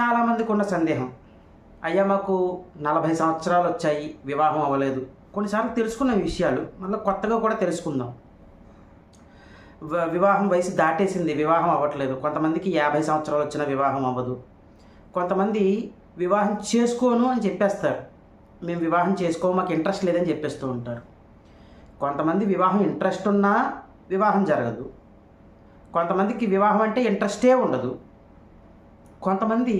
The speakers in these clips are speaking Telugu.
చాలామందికి ఉన్న సందేహం. అయ్యా మాకు నలభై సంవత్సరాలు వచ్చాయి వివాహం అవ్వలేదు. కొన్నిసార్లు తెలుసుకున్న విషయాలు మళ్ళీ కొత్తగా కూడా తెలుసుకుందాం. వివాహం వయసు దాటేసింది వివాహం అవ్వట్లేదు. కొంతమందికి యాభై సంవత్సరాలు వచ్చిన వివాహం అవ్వదు. కొంతమంది వివాహం చేసుకోను అని చెప్పేస్తారు. మేము వివాహం చేసుకో మాకు ఇంట్రెస్ట్ లేదని చెప్పేస్తూ ఉంటారు. కొంతమంది వివాహం ఇంట్రెస్ట్ ఉన్నా వివాహం జరగదు. కొంతమందికి వివాహం అంటే ఇంట్రెస్టే ఉండదు. కొంతమంది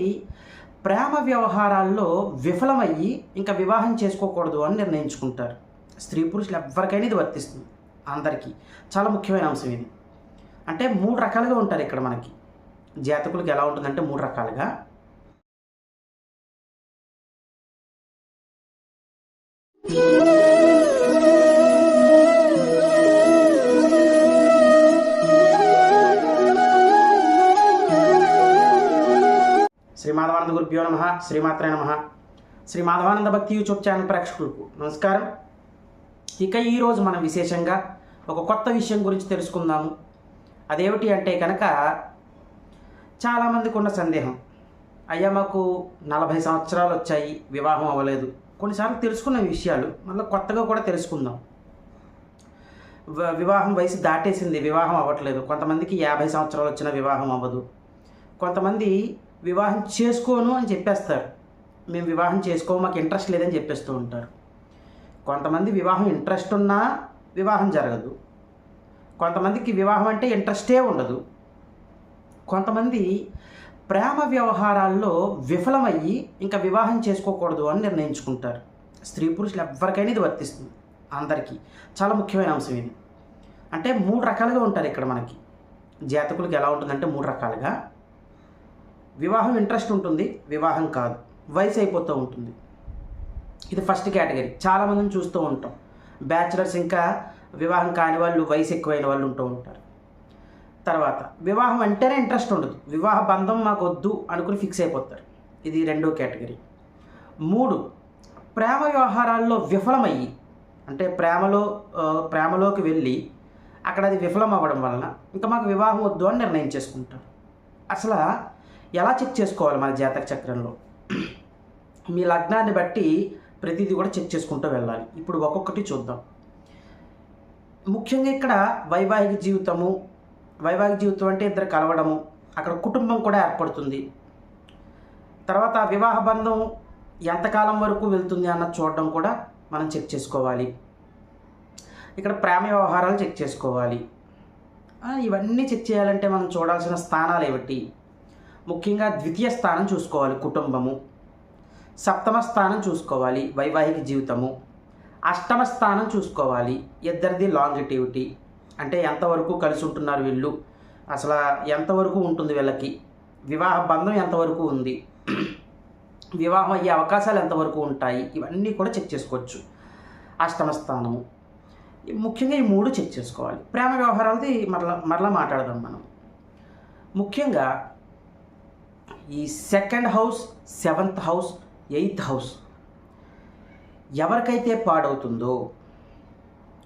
ప్రేమ వ్యవహారాల్లో విఫలమయ్యి ఇంకా వివాహం చేసుకోకూడదు అని నిర్ణయించుకుంటారు. స్త్రీ పురుషులు ఎవరికైనా ఇది వర్తిస్తుంది అందరికీ. చాలా ముఖ్యమైన అంశం ఇది. అంటే మూడు రకాలుగా ఉంటారు ఇక్కడ మనకి. జాతకులకు ఎలా ఉంటుందంటే మూడు రకాలుగా. శ్రీ మాధవానంద గురుభ్యో నమ శ్రీమాత్రే నమ. శ్రీ మాధవానంద భక్తి యూట్యూబ్ ఛానల్ ప్రేక్షకులకు నమస్కారం. ఇక ఈరోజు మనం విశేషంగా ఒక కొత్త విషయం గురించి తెలుసుకుందాము. అదేమిటి అంటే కనుక చాలామందికి ఉన్న సందేహం అయ్యా మాకు నలభై సంవత్సరాలు వచ్చాయి వివాహం అవ్వలేదు. కొన్నిసార్లు తెలుసుకున్న విషయాలు మళ్ళీ కొత్తగా కూడా తెలుసుకుందాం. వివాహం వయసు దాటేసింది వివాహం అవ్వట్లేదు. కొంతమందికి యాభై సంవత్సరాలు వచ్చిన వివాహం అవ్వదు. కొంతమంది వివాహం చేసుకోను అని చెప్పేస్తారు. మేము వివాహం చేసుకో మాకు ఇంట్రెస్ట్ లేదని చెప్పేస్తూ ఉంటారు. కొంతమంది వివాహం ఇంట్రెస్ట్ ఉన్నా వివాహం జరగదు. కొంతమందికి వివాహం అంటే ఇంట్రెస్టే ఉండదు. కొంతమంది ప్రేమ వ్యవహారాల్లో విఫలమయ్యి ఇంకా వివాహం చేసుకోకూడదు అని నిర్ణయించుకుంటారు. స్త్రీ పురుషులు ఎవరికైనా ఇది వర్తిస్తుంది అందరికీ. చాలా ముఖ్యమైన అంశం ఇది. అంటే మూడు రకాలుగా ఉంటారు ఇక్కడ మనకి. జాతకులకు ఎలా ఉంటుందంటే మూడు రకాలుగా వివాహం ఇంట్రెస్ట్ ఉంటుంది వివాహం కాదు. వయసు అయిపోతూ ఉంటుంది. ఇది ఫస్ట్ కేటగిరీ చాలామందిని చూస్తూ ఉంటాం. బ్యాచిలర్స్ ఇంకా వివాహం కాని వాళ్ళు వయసు ఎక్కువైన వాళ్ళు ఉంటూ ఉంటారు. తర్వాత వివాహం అంటేనే ఇంట్రెస్ట్ ఉండదు. వివాహ బంధం మాకు వద్దు అనుకుని ఫిక్స్ అయిపోతారు. ఇది రెండో కేటగిరీ మూడు ప్రేమ వ్యవహారాల్లో విఫలమయ్యి అంటే ప్రేమలో ప్రేమలోకి వెళ్ళి అక్కడ అది విఫలం అవ్వడం వలన ఇంకా మాకు వివాహం వద్దు అని నిర్ణయం చేసుకుంటారు. అసలు ఎలా చెక్ చేసుకోవాలి మన జాతక చక్రంలో? మీ లగ్నాన్ని బట్టి ప్రతిదీ కూడా చెక్ చేసుకుంటూ వెళ్ళాలి. ఇప్పుడు ఒక్కొక్కటి చూద్దాం. ముఖ్యంగా ఇక్కడ వైవాహిక జీవితము వైవాహిక జీవితం అంటే ఇద్దరు కలవడము అక్కడ కుటుంబం కూడా ఏర్పడుతుంది. తర్వాత వివాహ బంధం ఎంతకాలం వరకు వెళ్తుంది అన్నది చూడడం కూడా మనం చెక్ చేసుకోవాలి. ఇక్కడ ప్రేమ వ్యవహారాలు చెక్ చేసుకోవాలి. ఇవన్నీ చెక్ చేయాలంటే మనం చూడాల్సిన స్థానాలు ఏమిటి? ముఖ్యంగా ద్వితీయ స్థానం చూసుకోవాలి కుటుంబము. సప్తమ స్థానం చూసుకోవాలి వైవాహిక జీవితము. అష్టమ స్థానం చూసుకోవాలి ఇద్దరిది లాంగిటివిటీ అంటే ఎంతవరకు కలిసి ఉంటున్నారు వీళ్ళు? అసలు ఎంతవరకు ఉంటుంది వీళ్ళకి? వివాహ బంధం ఎంతవరకు ఉంది? వివాహం అయ్యే అవకాశాలు ఎంతవరకు ఉంటాయి? ఇవన్నీ కూడా చెక్ చేసుకోవచ్చు. అష్టమ స్థానము. ముఖ్యంగా ఈ మూడు చెక్ చేసుకోవాలి. ప్రేమ వ్యవహారాలది మరలా మరలా మాట్లాడదాం మనం. ముఖ్యంగా ఈ second house seventh house eighth house ఎవరికైతే పాడవుతుందో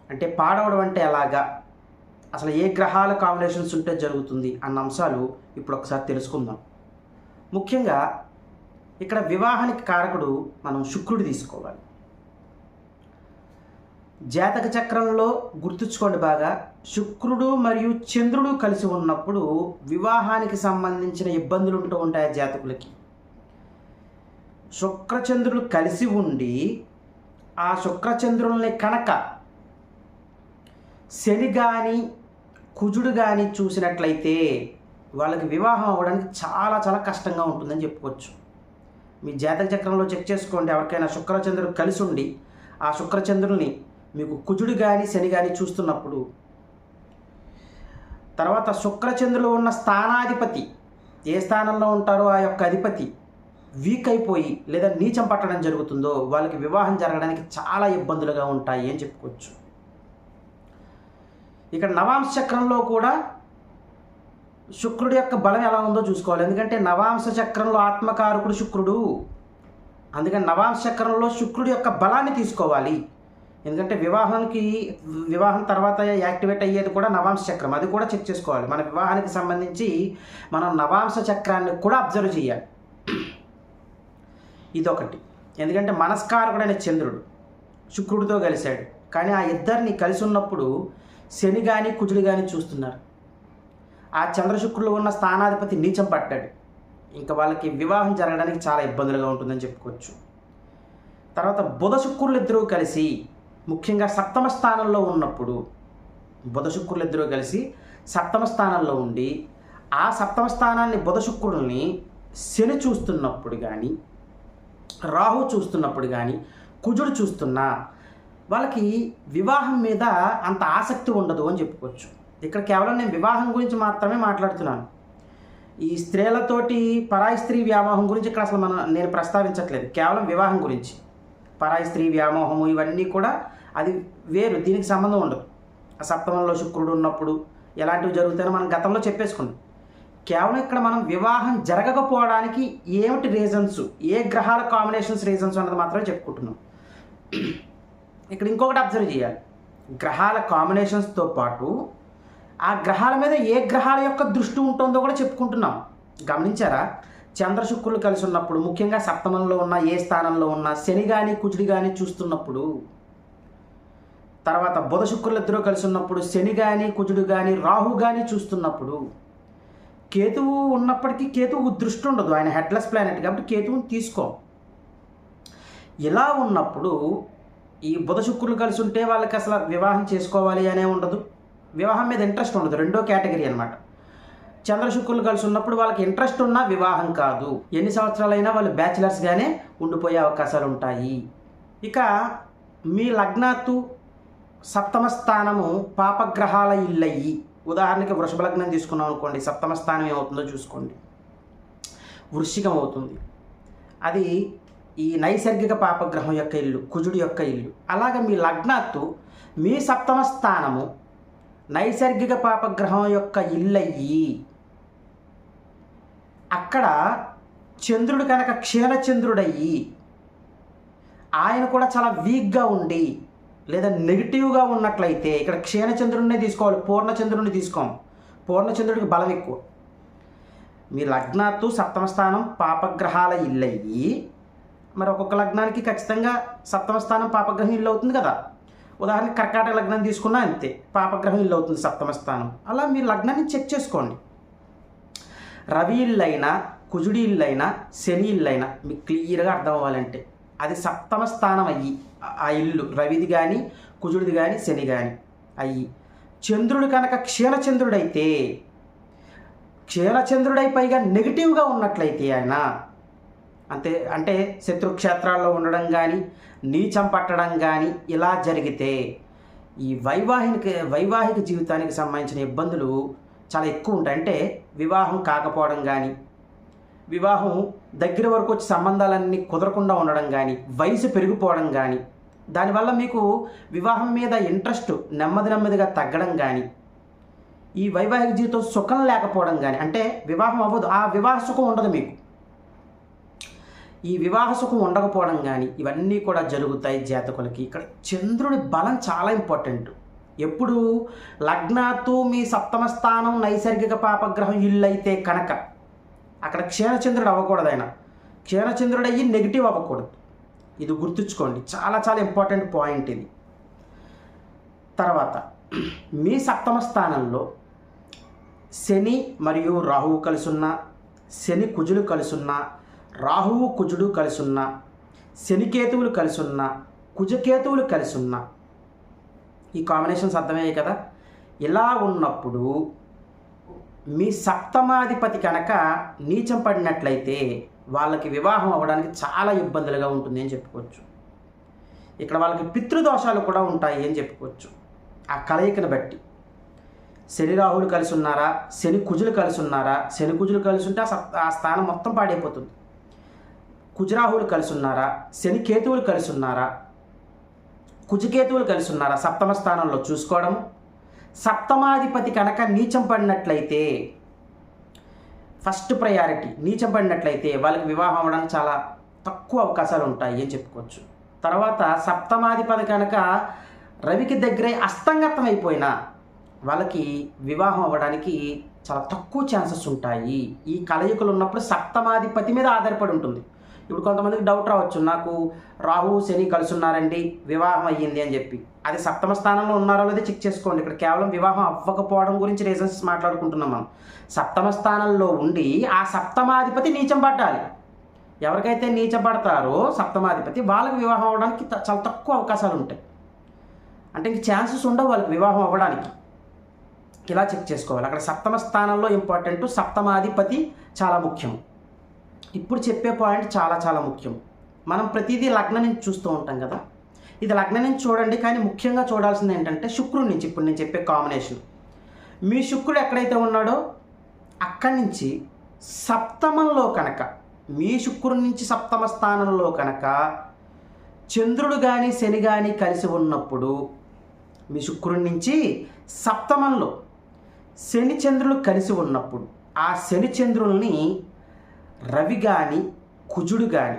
అంటే పాడవడం అంటే ఎలాగా? అసలు ఏ గ్రహాల కాంబినేషన్స్ ఉంటే జరుగుతుంది అన్న అంశాలు ఇప్పుడు ఒకసారి తెలుసుకుందాం. ముఖ్యంగా ఇక్కడ వివాహానికి కారకుడు మనం శుక్రుడు తీసుకోవాలి. జాతక చక్రంలో గుర్తుంచుకోండి బాగా. శుక్రుడు మరియు చంద్రుడు కలిసి ఉన్నప్పుడు వివాహానికి సంబంధించిన ఇబ్బందులు ఉంటూ ఉంటాయి ఆ జాతకులకి. శుక్రచంద్రులు కలిసి ఉండి ఆ శుక్రచంద్రుల్ని కనుక శని కానీ కుజుడు కానీ చూసినట్లయితే వాళ్ళకి వివాహం అవ్వడానికి చాలా చాలా కష్టంగా ఉంటుందని చెప్పుకోవచ్చు. మీ జాతక చక్రంలో చెక్ చేసుకోండి ఎవరికైనా శుక్రచంద్రుడు కలిసి ఉండి ఆ శుక్రచంద్రుల్ని మీకు కుజుడు కానీ శని కానీ చూస్తున్నప్పుడు తర్వాత శుక్రచంద్రులు ఉన్న స్థానాధిపతి ఏ స్థానంలో ఉంటారో ఆ యొక్క అధిపతి వీక్ అయిపోయి లేదా నీచం పట్టడం జరుగుతుందో వాళ్ళకి వివాహం జరగడానికి చాలా ఇబ్బందులుగా ఉంటాయి అని చెప్పుకోవచ్చు. ఇక్కడ నవాంశ చక్రంలో కూడా శుక్రుడి యొక్క బలం ఎలా ఉందో చూసుకోవాలి. ఎందుకంటే నవాంశ చక్రంలో ఆత్మకారకుడు శుక్రుడు. అందుకని నవాంశ చక్రంలో శుక్రుడి యొక్క బలాన్ని తీసుకోవాలి. ఎందుకంటే వివాహానికి వివాహం తర్వాత యాక్టివేట్ అయ్యేది కూడా నవాంశ చక్రం. అది కూడా చెక్ చేసుకోవాలి. మన వివాహానికి సంబంధించి మనం నవాంశ చక్రాన్ని కూడా అబ్జర్వ్ చేయాలి. ఇదొకటి. ఎందుకంటే మనస్కారకుడైన చంద్రుడు శుక్రుడితో కలిశాడు. కానీ ఆ ఇద్దరిని కలిసి ఉన్నప్పుడు శని కానీ కుజుడు కానీ చూస్తున్నారు. ఆ చంద్రశుక్రులు ఉన్న స్థానాధిపతి నీచం పట్టాడు ఇంకా వాళ్ళకి వివాహం జరగడానికి చాలా ఇబ్బందులుగా ఉంటుందని చెప్పుకోవచ్చు. తర్వాత బుధ శుక్రులు ఇద్దరూ కలిసి ముఖ్యంగా సప్తమ స్థానంలో ఉన్నప్పుడు బుధ శుక్రులు ఇద్దరూ కలిసి సప్తమ స్థానంలో ఉండి ఆ సప్తమ స్థానాన్ని బుధ శుక్రుల్ని శని చూస్తున్నప్పుడు కానీ రాహు చూస్తున్నప్పుడు కానీ కుజుడు చూస్తున్నా వాళ్ళకి వివాహం మీద అంత ఆసక్తి ఉండదు అని చెప్పుకోవచ్చు. ఇక్కడ కేవలం నేను వివాహం గురించి మాత్రమే మాట్లాడుతున్నాను. ఈ స్త్రీలతోటి పరాయి స్త్రీ వ్యామోహం గురించి ఇక్కడ అసలు మనం నేను ప్రస్తావించట్లేదు. కేవలం వివాహం గురించి. పరాయి స్త్రీ వ్యామోహము ఇవన్నీ కూడా అది వేరు దీనికి సంబంధం ఉండదు. ఆ సప్తమంలో శుక్రుడు ఉన్నప్పుడు ఎలాంటివి జరుగుతాయో మనం గతంలో చెప్పేసుకున్నాం. కేవలం ఇక్కడ మనం వివాహం జరగకపోవడానికి ఏమిటి రీజన్స్ ఏ గ్రహాల కాంబినేషన్స్ రీజన్స్ అన్నది మాత్రమే చెప్పుకుంటున్నాం. ఇక్కడ ఇంకొకటి అబ్జర్వ్ చేయాలి. గ్రహాల కాంబినేషన్స్తో పాటు ఆ గ్రహాల మీద ఏ గ్రహాల యొక్క దృష్టి ఉంటుందో కూడా చెప్పుకుంటున్నాం. గమనించారా? చంద్ర శుక్రులు కలిసి ఉన్నప్పుడు ముఖ్యంగా సప్తమంలో ఉన్న ఏ స్థానంలో ఉన్న శని కానీ కుజుడి కానీ చూస్తున్నప్పుడు తర్వాత బుధ శుక్రులు కలిసి ఉన్నప్పుడు శని కానీ కుజుడు కానీ రాహు కానీ చూస్తున్నప్పుడు కేతువు ఉన్నప్పటికీ కేతువు దృష్టి ఉండదు. ఆయన హెడ్లెస్ ప్లానెట్ కాబట్టి కేతువుని తీసుకో. ఇలా ఉన్నప్పుడు ఈ బుధ శుక్రులు కలిసి ఉంటే వాళ్ళకి అసలు వివాహం చేసుకోవాలి అనే ఉండదు. వివాహం మీద ఇంట్రెస్ట్ ఉండదు. రెండో కేటగిరీ అనమాట చంద్ర శుక్రులు కలిసి ఉన్నప్పుడు వాళ్ళకి ఇంట్రెస్ట్ ఉన్నా వివాహం కాదు. ఎన్ని సంవత్సరాలైనా వాళ్ళు బ్యాచిలర్స్గానే ఉండిపోయే అవకాశాలు ఉంటాయి. ఇక మీ లగ్నాత్తు సప్తమ స్థానము పాపగ్రహాల ఇల్లయ్యి ఉదాహరణకి వృషభ లగ్నం తీసుకున్నాం అనుకోండి సప్తమ స్థానం ఏమవుతుందో చూసుకోండి. వృశ్చికం అవుతుంది అది ఈ నైసర్గిక పాపగ్రహం యొక్క ఇల్లు కుజుడు యొక్క ఇల్లు. అలాగే మీ లగ్నాత్తు మీ సప్తమ స్థానము నైసర్గిక పాపగ్రహం యొక్క ఇల్లయ్యి అక్కడ చంద్రుడు కనుక క్షీణచంద్రుడయ్యి. ఆయన కూడా చాలా వీక్గా ఉండి లేదా నెగిటివ్గా ఉన్నట్లయితే ఇక్కడ క్షీణచంద్రుడినే తీసుకోవాలి పూర్ణచంద్రుడిని తీసుకోం. పూర్ణచంద్రుడికి బలం ఎక్కువ. మీ లగ్నాత్తు సప్తమ స్థానం పాపగ్రహాల ఇల్లయ్యి. మరి ఒక్కొక్క లగ్నానికి ఖచ్చితంగా సప్తమ స్థానం పాపగ్రహం ఇల్లు అవుతుంది కదా. ఉదాహరణకి కర్కాటక లగ్నం తీసుకున్నా అంతే పాపగ్రహం ఇల్లు అవుతుంది సప్తమ స్థానం. అలా మీ లగ్నాన్ని చెక్ చేసుకోండి. రవి ఇల్లైనా కుజుడి ఇల్లైనా శని ఇల్లైనా మీకు క్లియర్గా అర్థం అవ్వాలంటే. అది సప్తమ స్థానం అయ్యి ఆ ఇల్లు. రవిది కానీ కుజుడిది కానీ శని కానీ అయ్యి. చంద్రుడు కనుక క్షీణచంద్రుడైతే క్షీణచంద్రుడై పైగా నెగిటివ్గా ఉన్నట్లయితే ఆయన అంతే అంటే శత్రుక్షేత్రాల్లో ఉండడం కానీ నీచం పట్టడం కానీ ఇలా జరిగితే ఈ వైవాహిక వైవాహిక జీవితానికి సంబంధించిన ఇబ్బందులు చాలా ఎక్కువ ఉంటాయి. అంటే వివాహం కాకపోవడం కానీ వివాహం దగ్గర వరకు వచ్చి సంబంధాలన్నీ కుదరకుండా ఉండడం కానీ వయసు పెరిగిపోవడం కానీ దానివల్ల మీకు వివాహం మీద ఇంట్రెస్ట్ నెమ్మది నెమ్మదిగా తగ్గడం కానీ ఈ వైవాహిక జీవితం సుఖం లేకపోవడం కానీ అంటే వివాహం అవ్వదు ఆ వివాహ సుఖం ఉండదు మీకు. ఈ వివాహ సుఖం ఉండకపోవడం కానీ ఇవన్నీ కూడా జరుగుతాయి జాతకులకి. ఇక్కడ చంద్రుడి బలం చాలా ఇంపార్టెంట్ ఎప్పుడు లగ్నాత్తు మీ సప్తమ స్థానం నైసర్గిక పాపగ్రహం ఇల్లు అయితే కనుక అక్కడ క్షీణచంద్రుడు అవ్వకూడదు ఆయన. క్షీణచంద్రుడు అయ్యి నెగిటివ్ అవ్వకూడదు. ఇది గుర్తుంచుకోండి. చాలా చాలా ఇంపార్టెంట్ పాయింట్ ఇది. తర్వాత మీ సప్తమ స్థానంలో శని మరియు రాహువు కలిసున్న శని కుజులు కలిసున్న రాహువు కుజుడు కలిసున్న శనికేతువులు కలిసున్న కుజకేతువులు కలిసున్న. ఈ కాంబినేషన్స్ అర్థమయ్యాయి కదా? ఇలా ఉన్నప్పుడు మీ సప్తమాధిపతి కనుక నీచం పడినట్లయితే వాళ్ళకి వివాహం అవ్వడానికి చాలా ఇబ్బందులుగా ఉంటుంది అని చెప్పుకోవచ్చు. ఇక్కడ వాళ్ళకి పితృదోషాలు కూడా ఉంటాయి అని చెప్పుకోవచ్చు. ఆ కలయికను బట్టి. శని రాహులు కలిసి ఉన్నారా? శని కుజులు కలిసి ఉన్నారా? శని కుజులు కలిసి ఉంటే ఆ సప్ ఆ స్థానం మొత్తం పాడైపోతుంది. కుజరాహులు కలిసి ఉన్నారా? శని కేతువులు కలిసి ఉన్నారా? కుజకేతువులు కలిసి ఉన్నారా? సప్తమ స్థానంలో చూసుకోవడం సప్తమాధిపతి కనుక నీచం పడినట్లయితే ఫస్ట్ ప్రయారిటీ నీచం పడినట్లయితే వాళ్ళకి వివాహం అవ్వడానికి చాలా తక్కువ అవకాశాలు ఉంటాయి అని చెప్పుకోవచ్చు. తర్వాత సప్తమాధిపతి కనుక రవికి దగ్గరే అస్తంగతం అయిపోయినా వాళ్ళకి వివాహం అవ్వడానికి చాలా తక్కువ ఛాన్సెస్ ఉంటాయి. ఈ కలయికలు ఉన్నప్పుడు సప్తమాధిపతి మీద ఆధారపడి ఉంటుంది. ఇప్పుడు కొంతమందికి డౌట్ రావచ్చు. నాకు రాహు శని కలిసి ఉన్నారండి వివాహం అయ్యింది అని చెప్పి. అది సప్తమ స్థానంలో ఉన్నారో లేదో చెక్ చేసుకోండి. ఇక్కడ కేవలం వివాహం అవ్వకపోవడం గురించి రీజన్స్ మాట్లాడుకుంటున్నాం మనం. సప్తమ స్థానంలో ఉండి ఆ సప్తమాధిపతి నీచం పట్టాలి. ఎవరికైతే నీచపడతారో సప్తమాధిపతి వాళ్ళకి వివాహం అవ్వడానికి చాలా తక్కువ అవకాశాలు ఉంటాయి. అంటే ఇంక ఛాన్సెస్ ఉండవు వాళ్ళకి వివాహం అవ్వడానికి. ఇలా చెక్ చేసుకోవాలి. అక్కడ సప్తమ స్థానంలో ఇంపార్టెంట్ సప్తమాధిపతి చాలా ముఖ్యం. ఇప్పుడు చెప్పే పాయింట్ చాలా చాలా ముఖ్యం. మనం ప్రతిదీ లగ్నం నుంచి చూస్తూ ఉంటాం కదా. ఇది లగ్నం నుంచి చూడండి కానీ ముఖ్యంగా చూడాల్సింది ఏంటంటే శుక్రుడి నుంచి. ఇప్పుడు నేను చెప్పే కాంబినేషన్ మీ శుక్రుడు ఎక్కడైతే ఉన్నాడో అక్కడి నుంచి సప్తమంలో కనుక మీ శుక్రుడి నుంచి సప్తమ స్థానంలో కనుక చంద్రుడు కానీ శని కానీ కలిసి ఉన్నప్పుడు మీ శుక్రుడి నుంచి సప్తమంలో శని చంద్రులు కలిసి ఉన్నప్పుడు ఆ శని చంద్రుల్ని రవి కానీ కుజుడు కానీ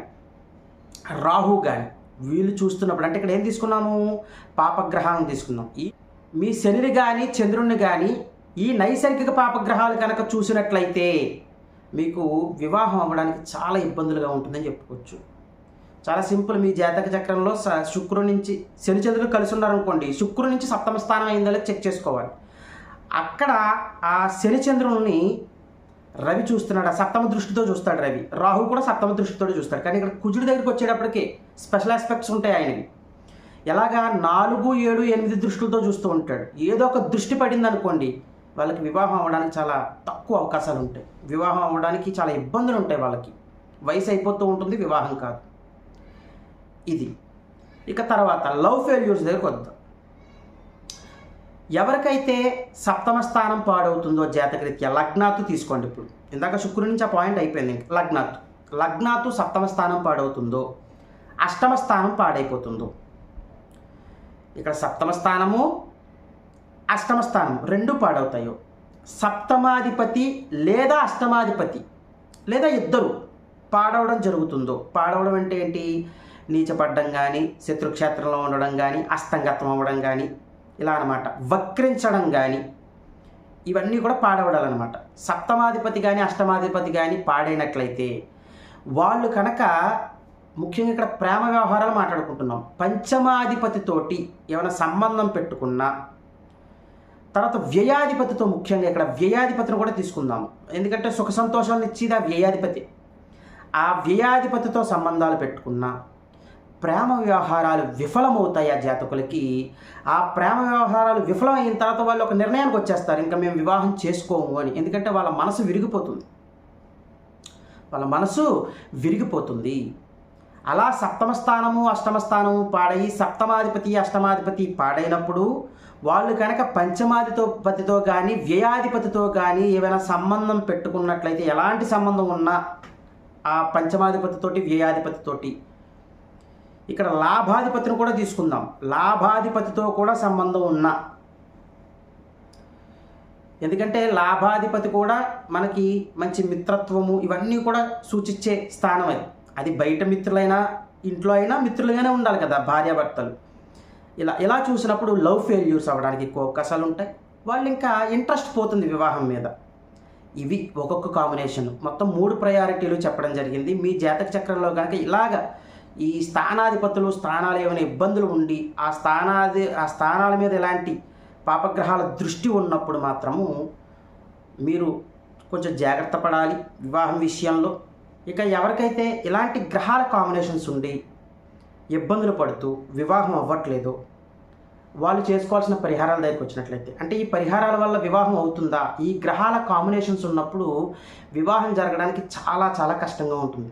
రాహు కానీ వీళ్ళు చూస్తున్నప్పుడు అంటే ఇక్కడ ఏం తీసుకున్నాము? పాపగ్రహాలను తీసుకున్నాం ఈ మీ శనిని కానీ చంద్రుడిని కానీ ఈ నైసర్గిక పాపగ్రహాలు కనుక చూసినట్లయితే మీకు వివాహం అవ్వడానికి చాలా ఇబ్బందులుగా ఉంటుందని చెప్పుకోవచ్చు. చాలా సింపుల్ మీ జాతక చక్రంలో స- శుక్రుడి నుంచి శని చంద్రులు కలిసి ఉన్నారనుకోండి శుక్రుడి నుంచి సప్తమ స్థానం అయిందో చెక్ చేసుకోవాలి. అక్కడ ఆ శని చంద్రుల్ని రవి చూస్తున్నాడు? ఆ సప్తమ దృష్టితో చూస్తాడు రవి. రాహు కూడా సప్తమ దృష్టితో చూస్తాడు. కానీ ఇక్కడ కుజుడి దగ్గరికి వచ్చేటప్పటికి స్పెషల్ ఆస్పెక్ట్స్ ఉంటాయి ఆయనకి ఎలాగా? నాలుగు ఏడు ఎనిమిది దృష్టిలతో చూస్తూ ఉంటాడు. ఏదో ఒక దృష్టి పడింది అనుకోండి వాళ్ళకి వివాహం అవ్వడానికి చాలా తక్కువ అవకాశాలు ఉంటాయి. వివాహం అవ్వడానికి చాలా ఇబ్బందులు ఉంటాయి వాళ్ళకి. వయసు అయిపోతూ ఉంటుంది వివాహం కాదు. ఇది. ఇక తర్వాత లవ్ ఫెయిల్యూర్స్ దగ్గరకు వద్దాం. ఎవరికైతే సప్తమ స్థానం పాడవుతుందో జాతకరీత్యా లగ్నాత్తు తీసుకోండి ఇప్పుడు. ఇందాక శుక్రుడి నుంచి ఆ పాయింట్ అయిపోయింది లగ్నాత్తు. లగ్నాతు సప్తమ స్థానం పాడవుతుందో అష్టమ స్థానం పాడైపోతుందో. ఇక్కడ సప్తమ స్థానము అష్టమ స్థానం రెండు పాడవుతాయో. సప్తమాధిపతి లేదా అష్టమాధిపతి లేదా ఇద్దరు పాడవడం జరుగుతుందో. పాడవడం అంటే ఏంటి? నీచపడ్డం కానీ శత్రుక్షేత్రంలో ఉండడం కానీ అస్తంగతం అవ్వడం కానీ ఇలా అనమాట వక్రించడం కానీ ఇవన్నీ కూడా పాడవడాలన్నమాట. సప్తమాధిపతి కానీ అష్టమాధిపతి కానీ పాడైనట్లయితే వాళ్ళు కనుక ముఖ్యంగా ఇక్కడ ప్రేమ వ్యవహారాలు మాట్లాడుకుంటున్నాం. పంచమాధిపతితోటి ఏమైనా సంబంధం పెట్టుకున్నా తర్వాత వ్యయాధిపతితో ముఖ్యంగా ఇక్కడ వ్యయాధిపతిని కూడా తీసుకుందాము ఎందుకంటే సుఖ సంతోషాలను ఇచ్చేది ఆ వ్యయాధిపతి. ఆ వ్యయాధిపతితో సంబంధాలు పెట్టుకున్నా ప్రేమ వ్యవహారాలు విఫలమవుతాయి ఆ జాతకులకి? ఆ ప్రేమ వ్యవహారాలు విఫలమైన తర్వాత వాళ్ళు ఒక నిర్ణయానికి వచ్చేస్తారు. ఇంకా మేము వివాహం చేసుకోము అని. ఎందుకంటే వాళ్ళ మనసు విరిగిపోతుంది. వాళ్ళ మనసు విరిగిపోతుంది. అలా సప్తమ స్థానము అష్టమ స్థానము పాడయి సప్తమాధిపతి అష్టమాధిపతి పాడైనప్పుడు వాళ్ళు కనుక పంచమాధితో పతితో కానీ వ్యయాధిపతితో కానీ ఏమైనా సంబంధం పెట్టుకున్నట్లయితే ఎలాంటి సంబంధం ఉన్నా ఆ పంచమాధిపతితోటి వ్యయాధిపతితోటి ఇక్కడ లాభాధిపతిని కూడా తీసుకుందాం. లాభాధిపతితో కూడా సంబంధం ఉన్న. ఎందుకంటే లాభాధిపతి కూడా మనకి మంచి మిత్రత్వము ఇవన్నీ కూడా సూచించే స్థానం అది. అది బయట మిత్రులైనా ఇంట్లో అయినా మిత్రులుగానే ఉండాలి కదా భార్యాభర్తలు. ఇలా ఇలా చూసినప్పుడు లవ్ ఫెయిల్యూర్స్ అవ్వడానికి ఎక్కువ అవకాశాలు ఉంటాయి. వాళ్ళు ఇంకా ఇంట్రెస్ట్ పోతుంది వివాహం మీద. ఇవి ఒక్కొక్క కాంబినేషన్. మొత్తం మూడు ప్రయారిటీలు చెప్పడం జరిగింది. మీ జాతక చక్రంలో కనుక ఇలాగ ఈ స్థానాధిపతులు స్థానాలు ఏమైనా ఇబ్బందులు ఉండి ఆ స్థానాది ఆ స్థానాల మీద ఎలాంటి పాపగ్రహాల దృష్టి ఉన్నప్పుడు మాత్రము మీరు కొంచెం జాగ్రత్త పడాలి వివాహం విషయంలో. ఇక ఎవరికైతే ఇలాంటి గ్రహాల కాంబినేషన్స్ ఉండి ఇబ్బందులు పడుతూ వివాహం అవ్వట్లేదో వాళ్ళు చేసుకోవాల్సిన పరిహారాల దగ్గరికి వచ్చినట్లయితే అంటే ఈ పరిహారాల వల్ల వివాహం అవుతుందా? ఈ గ్రహాల కాంబినేషన్స్ ఉన్నప్పుడు వివాహం జరగడానికి చాలా చాలా కష్టంగా ఉంటుంది.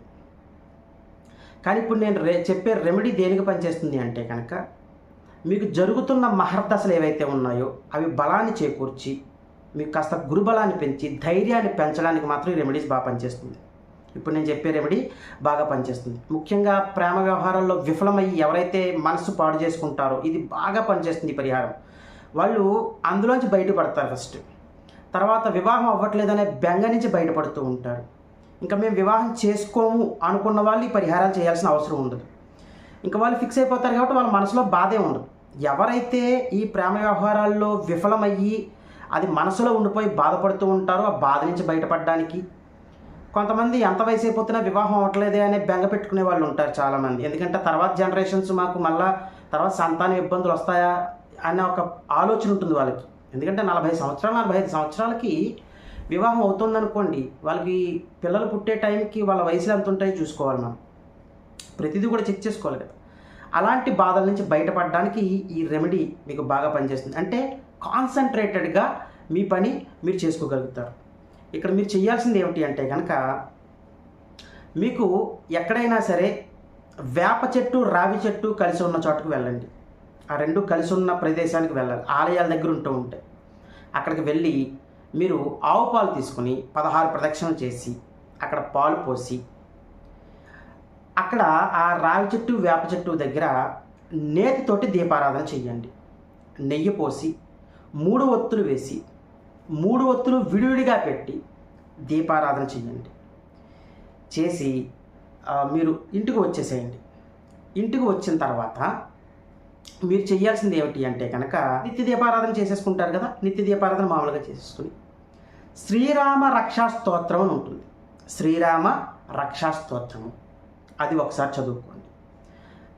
కానీ ఇప్పుడు నేను రే చెప్పే రెమెడీ దేనికి పనిచేస్తుంది అంటే కనుక మీకు జరుగుతున్న మహర్దశలు ఏవైతే ఉన్నాయో అవి బలాన్ని చేకూర్చి మీకు కాస్త గురుబలాన్ని పెంచి ధైర్యాన్ని పెంచడానికి మాత్రం ఈ రెమెడీస్ బాగా పనిచేస్తుంది. ఇప్పుడు నేను చెప్పే రెమెడీ బాగా పనిచేస్తుంది. ముఖ్యంగా ప్రేమ వ్యవహారాల్లో విఫలమయ్యి ఎవరైతే మనసు పాడు చేసుకుంటారో ఇది బాగా పనిచేస్తుంది ఈ పరిహారం. వాళ్ళు అందులోంచి బయటపడతారు ఫస్ట్ తర్వాత వివాహం అవ్వట్లేదనే బెంగ నుంచి బయటపడుతూ ఉంటారు. ఇంకా మేము వివాహం చేసుకోము అనుకున్న వాళ్ళు ఈ పరిహారాలు చేయాల్సిన అవసరం ఉండదు. ఇంకా వాళ్ళు ఫిక్స్ అయిపోతారు కాబట్టి వాళ్ళ మనసులో బాధే ఉండదు. ఎవరైతే ఈ ప్రేమ వ్యవహారాల్లో విఫలమయ్యి అది మనసులో ఉండిపోయి బాధపడుతూ ఉంటారో ఆ బాధ నుంచి బయటపడడానికి కొంతమంది ఎంత వయసు అయిపోతున్నా వివాహం అవ్వట్లేదే అనే బెంగ పెట్టుకునే వాళ్ళు ఉంటారు చాలామంది. ఎందుకంటే తర్వాత జనరేషన్స్ మాకు మళ్ళా తర్వాత సంతాన ఇబ్బందులు వస్తాయా అనే ఒక ఆలోచన ఉంటుంది వాళ్ళకి. ఎందుకంటే నలభై సంవత్సరాలు నలభై ఐదు సంవత్సరాలకి వివాహం అవుతుందనుకోండి వాళ్ళకి పిల్లలు పుట్టే టైంకి వాళ్ళ వయసులు ఎంత ఉంటాయో చూసుకోవాలి మనం. ప్రతిదీ కూడా చెక్ చేసుకోవాలి కదా. అలాంటి బాధల నుంచి బయటపడడానికి ఈ రెమెడీ మీకు బాగా పనిచేస్తుంది. అంటే కాన్సన్ట్రేటెడ్గా మీ పని మీరు చేసుకోగలుగుతారు. ఇక్కడ మీరు చేయాల్సింది ఏమిటి అంటే కనుక మీకు ఎక్కడైనా సరే వేప చెట్టు రావి చెట్టు కలిసి ఉన్న చోటుకు వెళ్ళండి. ఆ రెండు కలిసి ఉన్న ప్రదేశానికి వెళ్ళాలి. ఆలయాల దగ్గర ఉంటూ ఉంటాయి అక్కడికి వెళ్ళి మీరు ఆవు పాలు తీసుకుని పదహారు ప్రదక్షిణలు చేసి అక్కడ పాలు పోసి అక్కడ ఆ రావి చెట్టు వేప చెట్టు దగ్గర నేతితోటి దీపారాధన చెయ్యండి నెయ్యి పోసి మూడు ఒత్తులు వేసి మూడు ఒత్తులు విడివిడిగా పెట్టి దీపారాధన చెయ్యండి చేసి మీరు ఇంటికి వచ్చేసేయండి. ఇంటికి వచ్చిన తర్వాత మీరు చేయాల్సింది ఏమిటి అంటే కనుక నిత్య దీపారాధన చేసేసుకుంటారు కదా నిత్య దీపారాధన మామూలుగా చేసేసుకుని. శ్రీరామ రక్షా స్తోత్రం అని ఉంటుంది. శ్రీరామ రక్షా స్తోత్రము అది ఒకసారి చదువుకోండి.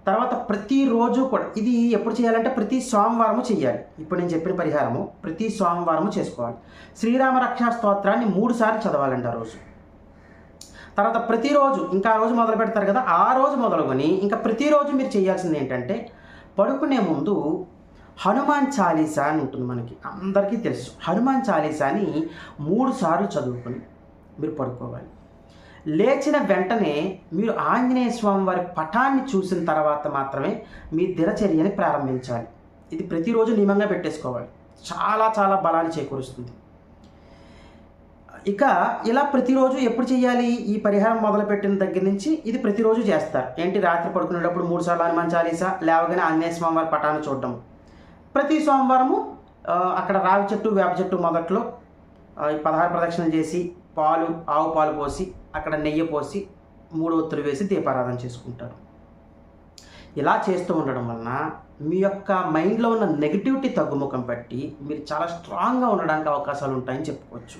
తర్వాత ప్రతిరోజు కూడా ఇది ఎప్పుడు చేయాలంటే ప్రతి సోమవారము చేయాలి ఇప్పుడు నేను చెప్పిన పరిహారము ప్రతి సోమవారము చేసుకోవాలి. శ్రీరామ రక్షా స్తోత్రాన్ని మూడుసార్లు చదవాలండి ఆ రోజు. తర్వాత ప్రతిరోజు ఇంకా ఆ రోజు మొదలు పెడతారు కదా ఆ రోజు మొదలుకొని ఇంకా ప్రతిరోజు మీరు చేయాల్సింది ఏంటంటే పడుకునే ముందు హనుమాన్ చాలీసా అని ఉంటుంది మనకి అందరికీ తెలుసు. హనుమాన్ చాలీసాని మూడు సార్లు చదువుకుని మీరు పడుకోవాలి. లేచిన వెంటనే మీరు ఆంజనేయ స్వామి వారి పటాన్ని చూసిన తర్వాత మాత్రమే మీ దినచర్యని ప్రారంభించాలి. ఇది ప్రతిరోజు నియమంగా పెట్టేసుకోవాలి. చాలా చాలా బలాన్ని చేకూరుస్తుంది. ఇక ఇలా ప్రతిరోజు ఎప్పుడు చేయాలి? ఈ పరిహారం మొదలుపెట్టిన దగ్గర నుంచి ఇది ప్రతిరోజు చేస్తారు. ఏంటి? రాత్రి పడుకునేటప్పుడు మూడు సార్లు హనుమాన్ చాలీసా? లేవగానే ఆంజనేయ స్వామివారి పటాన్ని చూడడం. ప్రతి సోమవారము అక్కడ రావి చెట్టు వేప చెట్టు మొదట్లో ఈ పదహారు ప్రదక్షిణలు చేసి పాలు ఆవు పాలు పోసి అక్కడ నెయ్యి పోసి మూడు ఒత్తులు వేసి దీపారాధన చేసుకుంటారు. ఇలా చేస్తూ ఉండడం వలన మీ యొక్క మైండ్లో ఉన్న నెగిటివిటీ తగ్గుముఖం పట్టి మీరు చాలా స్ట్రాంగ్గా ఉండడానికి అవకాశాలు ఉంటాయని చెప్పుకోవచ్చు.